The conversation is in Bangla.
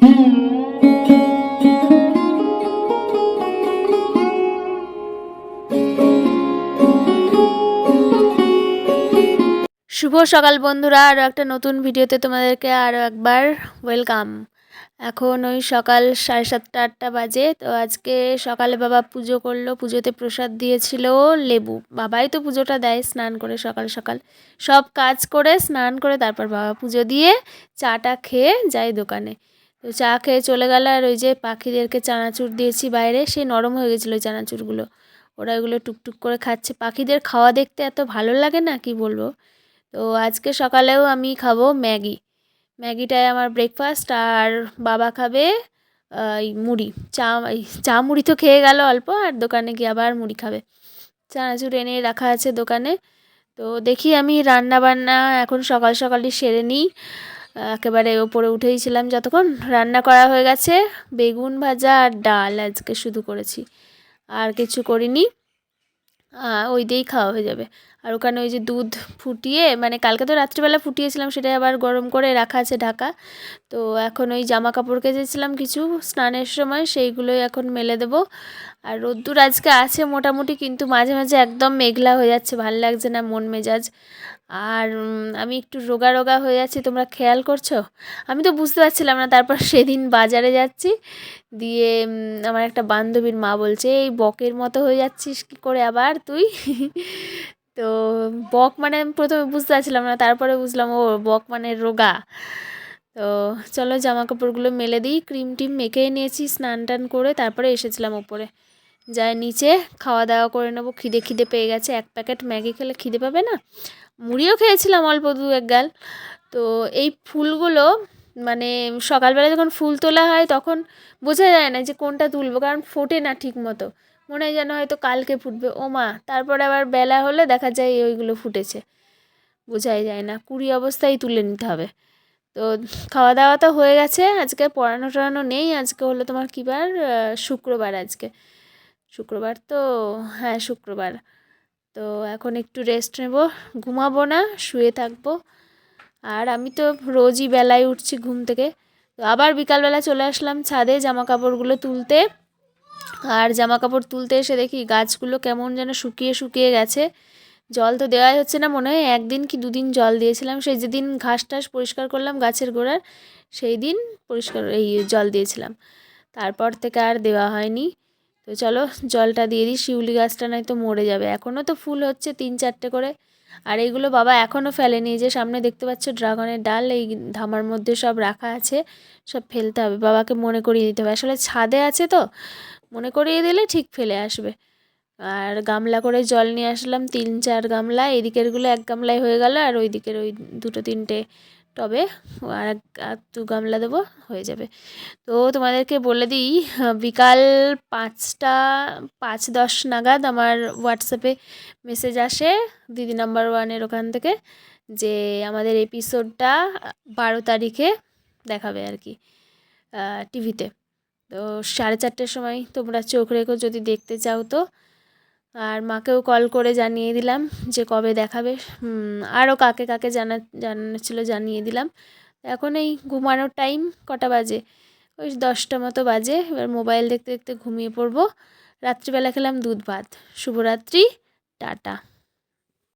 শুভ সকাল বন্ধুরা আরও একটা নতুন ভিডিওতে তোমাদেরকে আরও একবার ওয়েলকাম এখন ওই সকাল সাড়ে সাতটা, আটটা বাজে, তো আজকে সকালে বাবা পুজো করল, পুজোতে প্রসাদ দিয়েছিল লেবু। বাবাই তো পুজোটা দেয়, স্নান করে সকাল সকাল। সব কাজ করে, স্নান করে তারপর বাবা পুজো দিয়ে চাটা খেয়ে যায় দোকানে। তো চা খেয়ে চলে গেল আর ওই যে পাখিদেরকে চানাচুর দিয়েছি বাইরে সে নরম হয়ে গেছিল ওই চানাচুরগুলো। ওরা এগুলো টুকটুক করে খাচ্ছে। পাখিদের খাওয়া দেখতে এত ভালো লাগে না, কি বলব? তো আজকে সকালেও আমি খাব ম্যাগি। ম্যাগিটাই আমার ব্রেকফাস্ট আর বাবা খাবে এই মুড়ি। চা, এই চা মুড়ি তো খেয়ে গেল অল্প আর দোকানে গিয়ে আবার মুড়ি খাবে। চানাচুর এনে রাখা আছে দোকানে। তো দেখি আমি রান্না বান্না এখন সকাল সকালই সেরে নিই। একেবারে ওপরে উঠেইছিলাম যতক্ষণ। রান্না করা হয়ে গেছে। বেগুন ভাজা আর ডাল আজকে শুধু করেছি। আর কিছু করিনি। ওই দিয়েই খাওয়া হয়ে যাবে। আর ওখানে ওই যে দুধ ফুটিয়ে মানে কালকে তো রাত্রিবেলা ফুটিয়েছিলাম, সেটাই আবার গরম করে রাখা আছে ঢাকা। তো এখন ওই জামা কাপড় কেচেছিলাম কিছু স্নানের সময়, সেইগুলোই এখন মেলে দেবো। আর রোদ্দুর আজকে আছে মোটামুটি, কিন্তু মাঝে মাঝে একদম মেঘলা হয়ে যাচ্ছে, ভালো লাগছে না মন মেজাজ। আর আমি একটু রোগা রোগা হয়ে যাচ্ছি তোমরা খেয়াল করছ? আমি তো বুঝতে পারছিলাম না, তারপর সেদিন বাজারে যাচ্ছি, দিয়ে আমার একটা বান্ধবীর মা বলছে, এই বকের মতো হয়ে যাচ্ছিস কী করে আবার তুই? তো বক মানে আমি প্রথমে বুঝতে পারছিলাম না, তারপরে বুঝলাম, ও বক মানে রোগা। তো চলো জামা কাপড়গুলো মেলে দিই, ক্রিম টিম মেখেই নিয়েছি, স্নান টান করে তারপরে এসেছিলাম ওপরে। যাই নিচে, খাওয়া দাওয়া করে নেব, খিদে খিদে পেয়ে গেছে, এক প্যাকেট ম্যাগি খেলে খিদে পাবে না? মুড়িও খেয়েছিলাম অল্প দু এক গাল। তো এই ফুলগুলো মানে সকালবেলা যখন ফুল তোলা হয় তখন বোঝা যায় না যে কোনটা তুলবো, কারণ ফোটে না ঠিক মতো মনে হয় যেন হয়তো কালকে ফুটবে। ও মা, তারপরে আবার বেলা হলে দেখা যায় ওইগুলো ফুটেছে। বোঝাই যায় না, কুড়ি অবস্থায় তুলে নিতে হবে। তো খাওয়া দাওয়া তো হয়ে গেছে, আজকে পড়ানো টড়ানো নেই, আজকে হলো তোমার কী বার? শুক্রবার আজকে। শুক্রবার তো হ্যাঁ শুক্রবার। তো এখন একটু রেস্ট নেব, ঘুমাবো না, শুয়ে থাকব। আর আমি তো রোজই বেলায় উঠছি ঘুম থেকে। তো আবার বিকালবেলা চলে আসলাম ছাদে জামা কাপড়গুলো তুলতে। আর জামা কাপড় তুলতে এসে দেখি গাছগুলো কেমন যেন শুকিয়ে শুকিয়ে গেছে। জল তো দেওয়াই হচ্ছে না মনে হয়। একদিন কি দুদিন জল দিয়েছিলাম। সেই যেদিন ঘাস টাস পরিষ্কার করলাম গাছের গোড়ার, সেই দিন পরিষ্কার এই জল দিয়েছিলাম। তারপর থেকে আর দেওয়া হয়নি। তো চলো জলটা দিয়ে দিই। শিউলি গাছটা নয়তো মরে যাবে। এখনও তো ফুল হচ্ছে তিন চারটে করে। আর এইগুলো বাবা এখনও ফেলেনি। যে সামনে দেখতে পাচ্ছ ড্রাগনের ডাল, এই ধামার মধ্যে সব রাখা আছে। সব ফেলতে হবে। বাবাকে মনে করিয়ে দিতে হবে। আসলে ছাদে আছে তো। মনে করিয়ে দিলে ঠিক ফেলে আসবে। আর গামলা করে জল নিয়ে আসলাম, তিন চার গামলা এদিকেরগুলো এক গামলায় হয়ে গেল আর ওই দিকের ওই দুটো তিনটে টবে আর এক দু গামলা দেবো, হয়ে যাবে। তো তোমাদেরকে বলে দিই, বিকাল পাঁচটা, পাঁচ দশ নাগাদ আমার হোয়াটসঅ্যাপে মেসেজ আসে দিদি নাম্বার ওয়ানের ওখান থেকে যে আমাদের এপিসোডটা বারো তারিখে দেখাবে আর কি টিভিতে। তো সাড়ে চারটের সময় তোমরা চোখ রেখো যদি দেখতে চাও তো। আর মাকেও কল করে জানিয়ে দিলাম যে কবে দেখাবে। আরও কাকে কাকে জানা, জানানো ছিল জানিয়ে দিলাম। এখন এই ঘুমানোর টাইম কটা বাজে? ওই দশটা মতো বাজে। এবার মোবাইল দেখতে দেখতে ঘুমিয়ে পড়ব। রাত্রিবেলা খেলাম দুধ ভাত। শুভরাত্রি, টাটা।